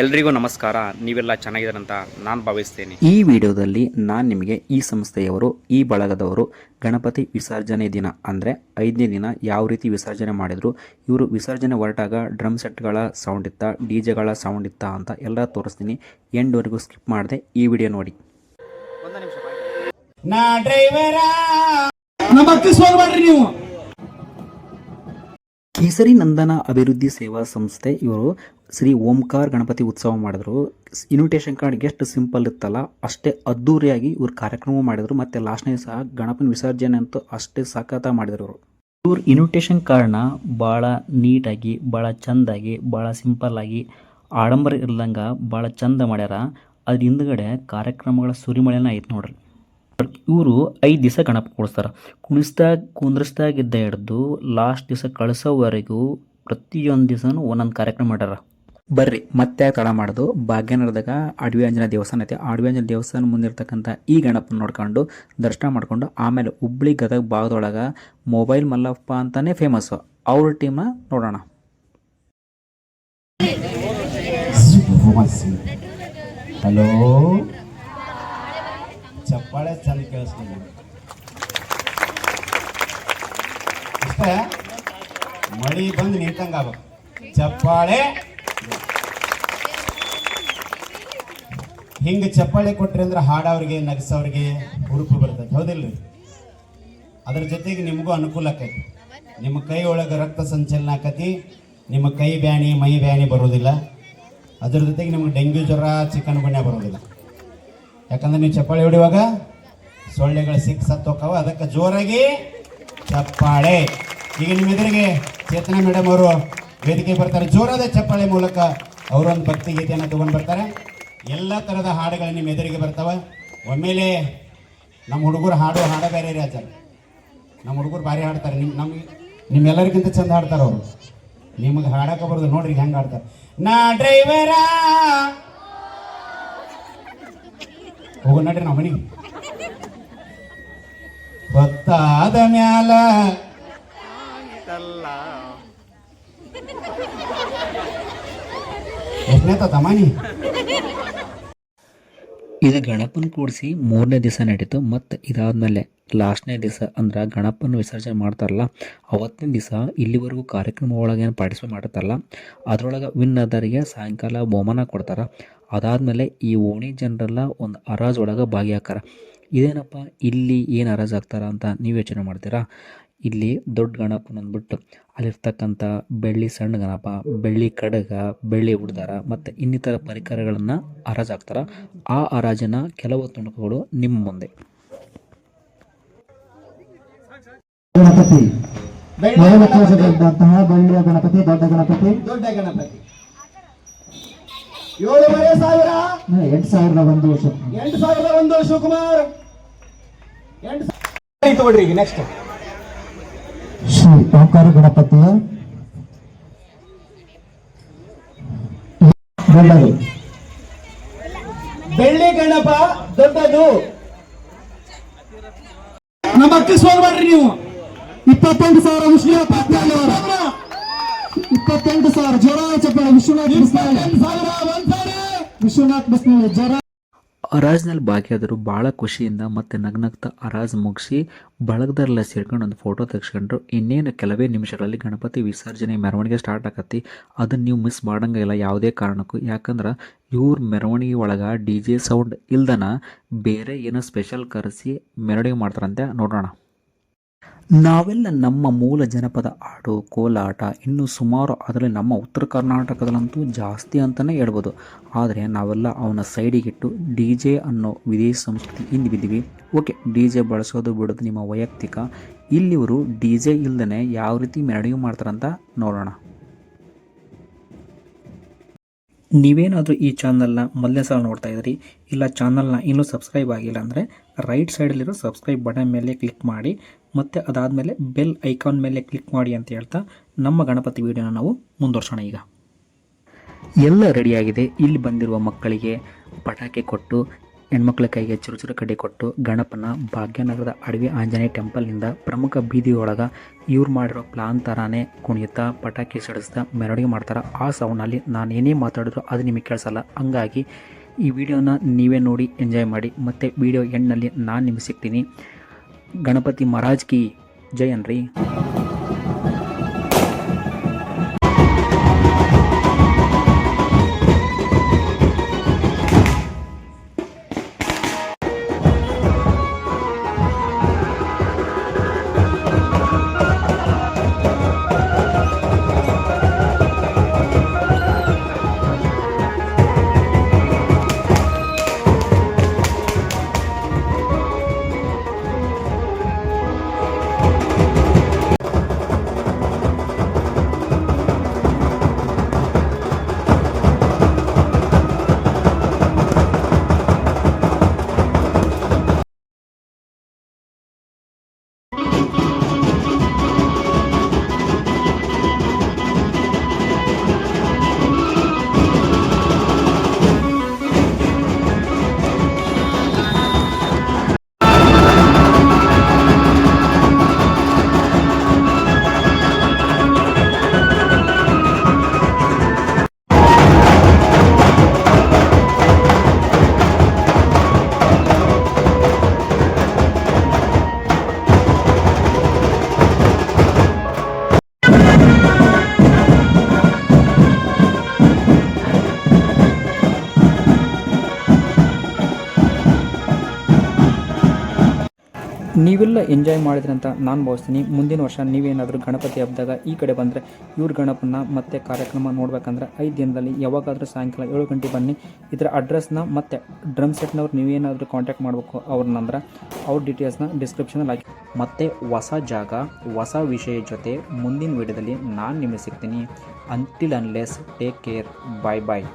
ಎಲ್ರಿಗೂ ನಮಸ್ಕಾರ. ನೀವೆಲ್ಲ ಚೆನ್ನಾಗಿದ್ದಾರಂತ ನಾನು ಭಾವಿಸ್ತೇನೆ. ಈ ವಿಡಿಯೋದಲ್ಲಿ ನಾನು ನಿಮಗೆ ಈ ಸಂಸ್ಥೆಯವರು ಈ ಬಳಗದವರು ಗಣಪತಿ ವಿಸರ್ಜನೆ ದಿನ ಅಂದರೆ ಐದನೇ ದಿನ ಯಾವ ರೀತಿ ವಿಸರ್ಜನೆ ಮಾಡಿದರು ಇವರು ವಿಸರ್ಜನೆ ಹೊರಟಾಗ ಡ್ರಮ್ ಸೆಟ್ಗಳ ಸೌಂಡ್ ಇತ್ತ ಡಿ ಜೆಗಳ ಸೌಂಡ್ ಇತ್ತ ಅಂತ ಎಲ್ಲ ತೋರಿಸ್ತೀನಿ. ಎಂಡ್ವರೆಗೂ ಸ್ಕಿಪ್ ಮಾಡಿದೆ ಈ ವಿಡಿಯೋ ನೋಡಿ. ನಾ ಡ್ರೈವರ! ಸೋಲ್ ಮಾಡ್ರಿ ನೀವು. ಕೇಸರಿ ನಂದನ ಅಭಿವೃದ್ಧಿ ಸೇವಾ ಸಂಸ್ಥೆ, ಇವರು ಶ್ರೀ ಓಂಕಾರ್ ಗಣಪತಿ ಉತ್ಸವ ಮಾಡಿದ್ರು. ಇನ್ವಿಟೇಷನ್ ಕಾರ್ಡ್ ಎಷ್ಟು ಸಿಂಪಲ್ ಇತ್ತಲ್ಲ, ಅಷ್ಟೇ ಅದ್ದೂರಿಯಾಗಿ ಇವ್ರು ಕಾರ್ಯಕ್ರಮ ಮಾಡಿದ್ರು, ಮತ್ತು ಲಾಸ್ಟ್ನೇ ಸಹ ಗಣಪನ ವಿಸರ್ಜನೆ ಅಂತೂ ಅಷ್ಟೇ ಸಖತ್ತಾಗಿ ಮಾಡಿದ್ರು ಇವರು. ಇವ್ರ ಇನ್ವಿಟೇಷನ್ ಕಾರ್ಡ್ನ ಭಾಳ ನೀಟಾಗಿ ಭಾಳ ಚೆಂದಾಗಿ ಭಾಳ ಸಿಂಪಲ್ಲಾಗಿ ಆಡಂಬರ ಇರ್ಲಂಗೆ ಭಾಳ ಚಂದ ಮಾಡ್ಯಾರ. ಅದ್ರ ಹಿಂದ್ಗಡೆ ಕಾರ್ಯಕ್ರಮಗಳ ಸುರಿಮಳೆನ ಐತೆ ನೋಡ್ರಿ. ಇವರು ಐದು ದಿವಸ ಗಣಪ ಕೂಡಿಸ್ತಾರೆ. ಕುಣಿಸ್ದಾಗ ಕುಂದ್ರಿಸ್ದಾಗಿದ್ದ ಹಿಡ್ದು ಲಾಸ್ಟ್ ದಿವಸ ಕಳಿಸೋವರೆಗೂ ಪ್ರತಿಯೊಂದು ದಿವಸನೂ ಒಂದೊಂದು ಕಾರ್ಯಕ್ರಮ ಮಾಡ್ಯಾರ. ಬರ್ರಿ ಮತ್ತೆ ತಡ ಮಾಡೋದು. ಭಾಗ್ಯನಗರದಾಗ ಅಡವಿ ಆಂಜನೇಯ ದೇವಸ್ಥಾನ ಐತೆ. ಅಡವಿ ದೇವಸ್ಥಾನ ಮುಂದಿರ್ತಕ್ಕಂಥ ಈ ಗಣಪನ ನೋಡ್ಕೊಂಡು ದರ್ಶನ ಮಾಡ್ಕೊಂಡು ಆಮೇಲೆ ಹುಬ್ಳಿ ಗದಗ ಭಾಗದೊಳಗೆ ಮೊಬೈಲ್ ಮಲ್ಲಪ್ಪ ಅಂತಾನೆ ಫೇಮಸ್ಸು ಅವ್ರ ಟೀಮ್ನ ನೋಡೋಣ. ಹಲೋ? ಚಪ್ಪಾಳೆ ಚಂದ ಕೇಳಿಸ್ತೀನಿ. ಅಷ್ಟೇ? ಮಳಿ ಬಂದು ನೀಟಂಗ ಆಗ್ಬೇಕು. ಚಪ್ಪಾಳೆ. ಹಿಂಗ ಚಪ್ಪಾಳೆ ಕೊಟ್ರಿ ಅಂದ್ರೆ ಹಾಡವ್ರಿಗೆ, ನಗಸವ್ರಿಗೆ ಹುರುಪು ಬರ್ತೈತೆ. ಹೌದಿಲ್ರಿ? ಅದ್ರ ಜೊತೆಗೆ ನಿಮಗೂ ಅನುಕೂಲ ಆಕೈತಿ. ನಿಮ್ಮ ಕೈ ಒಳಗೆ ರಕ್ತ ಸಂಚಲನ ಆಕತಿ, ನಿಮ್ಮ ಕೈ ಬ್ಯಾನಿ ಮೈ ಬ್ಯಾನಿ ಬರೋದಿಲ್ಲ ಅದ್ರ ಜೊತೆಗೆ ನಿಮ್ಗೆ ಡೆಂಗ್ಯೂ ಜ್ವರ, ಚಿಕನ್ ಬಣ್ಣ ಬರೋದಿಲ್ಲ ಯಾಕಂದ್ರೆ ನೀವು ಚಪ್ಪಾಳೆ ಹೊಡಿವಾಗ ಸೊಳ್ಳೆಗಳು ಸಿಕ್ಕ ಸತ್ತೋಕ್ಕವ ಅದಕ್ಕೆ ಜೋರಾಗಿ ಚಪ್ಪಾಳೆ. ಈಗ ನಿಮ್ಮ ಎದುರಿಗೆ ಚೇತನ ಮೇಡಮ್ ಅವರು ವೇದಿಕೆ ಬರ್ತಾರೆ. ಜೋರಾದ ಚಪ್ಪಾಳೆ ಮೂಲಕ ಅವರೊಂದು ಭಕ್ತಿ ಗೀತೆಯನ್ನು ತಗೊಂಡು ಬರ್ತಾರೆ. ಎಲ್ಲ ಥರದ ಹಾಡುಗಳು ನಿಮ್ಮ ಎದುರಿಗೆ ಬರ್ತಾವೆ. ಒಮ್ಮೆಲೆ ನಮ್ಮ ಹುಡುಗರು ಹಾಡು, ಹಾಡ ಬೇರೆ ರೀ ಆಚಾರ ನಮ್ಮ ಹುಡುಗರು ಭಾರಿ ಹಾಡ್ತಾರೆ. ನಿಮ್ಮ ನಮ್ಗೆ ನಿಮ್ಮೆಲ್ಲರಿಗಿಂತ ಚಂದ ಹಾಡ್ತಾರೆ ಅವರು. ನಿಮಗೆ ಹಾಡಕ್ಕೆ ಬರೋದು ನೋಡ್ರಿ ಹೆಂಗೆ ಹಾಡ್ತಾರೆ. ನಾ ಡ್ರೈವರ ಹೋಗೋ ನಡ್ರಿ ನಾವು ಮನೆಗೆ. ಹೊತ್ತಾದ ಮ್ಯಾಲ ಎಷ್ಟನೇ ಇದು ಗಣಪನ ಕೂಡಿಸಿ ಮೂರನೇ ದಿವಸ ನಡೀತು ಮತ್ತು ಇದಾದಮೇಲೆ ಲಾಸ್ಟ್ನೇ ದಿವಸ ಅಂದ್ರೆ ಗಣಪನ ವಿಸರ್ಜನೆ ಮಾಡ್ತಾರಲ್ಲ ಅವತ್ತಿನ ದಿವಸ ಇಲ್ಲಿವರೆಗೂ ಕಾರ್ಯಕ್ರಮ ಒಳಗೆ ಏನು ಪಾರ್ಟಿಸಿಪೇಟ್ ಮಾಡ್ತಾರಲ್ಲ ಅದರೊಳಗೆ ವಿನ್ ಆದವರಿಗೆ ಸಾಯಂಕಾಲ ಬಹುಮಾನ ಕೊಡ್ತಾರೆ. ಅದಾದಮೇಲೆ ಈ ಓಣಿ ಜನರೆಲ್ಲ ಒಂದು ಹರಾಜು ಒಳಗೆ ಭಾಗಿಯಾಕಾರ ಇದೇನಪ್ಪ? ಇಲ್ಲಿ ಏನು ಹರಾಜು ಆಗ್ತಾರ ಅಂತ ನೀವು ಯೋಚನೆ ಮಾಡ್ತೀರಾ? ಇಲ್ಲಿ ದೊಡ್ಡ ಗಣಪನ ಅಂದ್ಬಿಟ್ಟು ಅಲ್ಲಿರ್ತಕ್ಕಂಥ ಬೆಳ್ಳಿ ಸಣ್ಣ ಗಣಪ ಬೆಳ್ಳಿ ಕಡಗ ಬೆಳ್ಳಿ ಉಡ್ದಾರ ಮತ್ತು ಇನ್ನಿತರ ಪರಿಕರಗಳನ್ನು ಹರಾಜು ಹಾಕ್ತಾರೆ ಆ ಹರಾಜಿನ ಕೆಲವು ತುಣುಕುಗಳು ನಿಮ್ಮ ಮುಂದೆ. ಗಣಪತಿ. ಬೆಳ್ಳಿಯ ಗಣಪತಿ ದೊಡ್ಡ ಗಣಪತಿ. ದೊಡ್ಡ ಗಣಪತಿ. ಏಳುವರೆ ಸಾವಿರ. ಎಂಟು ಸಾವಿರದ ಒಂದು ವರ್ಷ. ಎಂಟು ಸಾವಿರದ ಒಂದು ಶಿವಕುಮಾರ್. ಎಂಟು ತಗೊಳ್ರಿ ಈಗ ನೆಕ್ಸ್ಟ್ ಶ್ರೀ ಓಂಕಾರ ಗಣಪತಿಯ ದೊಡ್ಡದು ಬೆಳ್ಳಿ ಗಣಪ ದೊಡ್ಡದು. ನಮ್ಮ ಮಾಡ್ರಿ ನೀವು. ಇಪ್ಪತ್ತೆಂಟು ಸಾವಿರ ವಿಷ್ಣು ಇಪ್ಪತ್ತೆಂಟು ಸಾವಿರ ಜೋರ ಚಪ್ಪಾಳೆ ಬಸ್ನಾಳ್ ಸಾವಿರ ವಿಶ್ವನಾಥ್ ಬಸ್ನಾಳ್ ಜರ ಹರಾಜ್ನಲ್ಲಿ ಭಾಗಿಯಾದರು ಭಾಳ ಖುಷಿಯಿಂದ ಮತ್ತೆ ನಗ್ನಗ್ತಾ ಅರಾಜ್ ಮುಗಿಸಿ ಬಳಗದಲ್ಲ ಸೇರ್ಕೊಂಡು ಒಂದು ಫೋಟೋ ತೆಗೆಸ್ಕೊಂಡ್ರು. ಇನ್ನೇನು ಕೆಲವೇ ನಿಮಿಷಗಳಲ್ಲಿ ಗಣಪತಿ ವಿಸರ್ಜನೆ ಮೆರವಣಿಗೆ ಸ್ಟಾರ್ಟ್ ಆಗತ್ತಿ ಅದನ್ನು ನೀವು ಮಿಸ್ ಮಾಡಂಗಿಲ್ಲ ಯಾವುದೇ ಕಾರಣಕ್ಕೂ. ಯಾಕಂದ್ರೆ ಇವ್ರ ಮೆರವಣಿಗೆ ಒಳಗೆ ಡಿ ಜೆ ಸೌಂಡ್ ಇಲ್ದನ ಬೇರೆ ಏನೋ ಸ್ಪೆಷಲ್ ಕರೆಸಿ ಮೆರವಣಿಗೆ ಮಾಡ್ತಾರಂತೆ. ನೋಡೋಣ ನಾವೆಲ್ಲ ನಮ್ಮ ಮೂಲ ಜನಪದ ಹಾಡು, ಕೋಲಾಟ, ಇನ್ನು ಸುಮಾರು ಅದರಲ್ಲಿ ನಮ್ಮ ಉತ್ತರ ಕರ್ನಾಟಕದಲ್ಲಂತೂ ಜಾಸ್ತಿ ಅಂತಲೇ ಹೇಳ್ಬೋದು. ಆದರೆ ನಾವೆಲ್ಲ ಅವನ ಸೈಡಿಗಿಟ್ಟು ಡಿ ಜೆ ಅನ್ನೋ ವಿದೇಶಿ ಸಂಸ್ಕೃತಿ ಹಿಂದೆ ಬಿದ್ದೀವಿ. ಓಕೆ, ಡಿ ಜೆ ಬಳಸೋದು ಬಿಡೋದು ನಿಮ್ಮ ವೈಯಕ್ತಿಕ. ಇಲ್ಲಿವರು ಡಿ ಜೆ ಇಲ್ಲದೇ ಯಾವ ರೀತಿ ಮೆರವಣಿಗೆ ಮಾಡ್ತಾರಂತ ನೋಡೋಣ. ನೀವೇನಾದರೂ ಈ ಚಾನಲ್ನ ಮೊದಲನೇ ಸಲ ನೋಡ್ತಾ ಇದ್ದೀರಿ, ಇಲ್ಲ ಚಾನಲ್ನ ಇನ್ನೂ ಸಬ್ಸ್ಕ್ರೈಬ್ ಆಗಿಲ್ಲ ಅಂದರೆ ರೈಟ್ ಸೈಡಲ್ಲಿರೋ ಸಬ್ಸ್ಕ್ರೈಬ್ ಬಟನ್ ಮೇಲೆ ಕ್ಲಿಕ್ ಮಾಡಿ ಮತ್ತು ಅದಾದಮೇಲೆ ಬೆಲ್ ಐಕಾನ್ ಮೇಲೆ ಕ್ಲಿಕ್ ಮಾಡಿ ಅಂತ ಹೇಳ್ತಾ ನಮ್ಮ ಗಣಪತಿ ವಿಡಿಯೋನ ನಾವು ಮುಂದುವರ್ಸೋಣ ಈಗ. ಎಲ್ಲ ರೆಡಿಯಾಗಿದೆ ಇಲ್ಲಿ ಬಂದಿರುವ ಮಕ್ಕಳಿಗೆ ಪಟಾಕಿ ಕೊಟ್ಟು, ಹೆಣ್ಮಕ್ಳ ಕೈಗೆ ಚುರುಚುರು ಕಡ್ಡಿ ಕೊಟ್ಟು, ಗಣಪನ ಭಾಗ್ಯನಗರದ ಅಡವಿ ಆಂಜನೇಯ ಟೆಂಪಲ್ನಿಂದ ಪ್ರಮುಖ ಬೀದಿಯೊಳಗೆ ಇವ್ರು ಮಾಡಿರೋ ಪ್ಲಾನ್ ಥರಾನೇ ಕುಣಿಯುತ್ತಾ, ಪಟಾಕಿ ಸಿಡಿಸ್ತಾ, ಮೆರವಣಿಗೆ ಮಾಡ್ತಾರೆ? ಆ ಸೌಂಡ್ನಲ್ಲಿ ನಾನು ಏನೇ ಮಾತಾಡಿದ್ರು ಅದು ನಿಮಗೆ ಕೇಳಿಸಲ್ಲ. ಹಂಗಾಗಿ ಈ ವಿಡಿಯೋನ ನೀವೇ ನೋಡಿ ಎಂಜಾಯ್ ಮಾಡಿ, ಮತ್ತು ವಿಡಿಯೋ ಎಂಡ್ನಲ್ಲಿ ನಾನು ನಿಮಗೆ ಸಿಗ್ತೀನಿ. ಗಣಪತಿ ಮಹಾರಾಜ್ ಕಿ ಜೈ ಅನ್ರಿ ನೀವೆಲ್ಲ ಎಂಜಾಯ್ ಮಾಡಿದ್ರಿ ಅಂತ ನಾನು ಭಾವಿಸ್ತೀನಿ. ಮುಂದಿನ ವರ್ಷ ನೀವೇನಾದರೂ ಗಣಪತಿ ಹಬ್ಬದಾಗ ಈ ಕಡೆ ಬಂದರೆ ಇವ್ರ ಗಣಪನ ಮತ್ತೆ ಕಾರ್ಯಕ್ರಮ ನೋಡ್ಬೇಕಂದ್ರೆ ಐದು ದಿನದಲ್ಲಿ ಯಾವಾಗಾದರೂ ಸಾಯಂಕಾಲ ಏಳು ಗಂಟೆ ಬನ್ನಿ. ಇದರ ಅಡ್ರೆಸ್ನ ಮತ್ತು ಡ್ರಮ್ ಸೆಟ್ನವ್ರು ನೀವೇನಾದರೂ ಕಾಂಟ್ಯಾಕ್ಟ್ ಮಾಡಬೇಕು ಅವ್ರನ್ನಂದ್ರೆ ಅವ್ರ ಡೀಟೇಲ್ಸ್ನ ಡಿಸ್ಕ್ರಿಪ್ಷನಲ್ಲಿ ಹಾಕಿ. ಮತ್ತು ಹೊಸ ಜಾಗ, ಹೊಸ ವಿಷಯ ಜೊತೆ ಮುಂದಿನ ವಿಡಿಯೋದಲ್ಲಿ ನಾನು ನಿಮಗೆ ಸಿಗ್ತೀನಿ. Until unless take care bye bye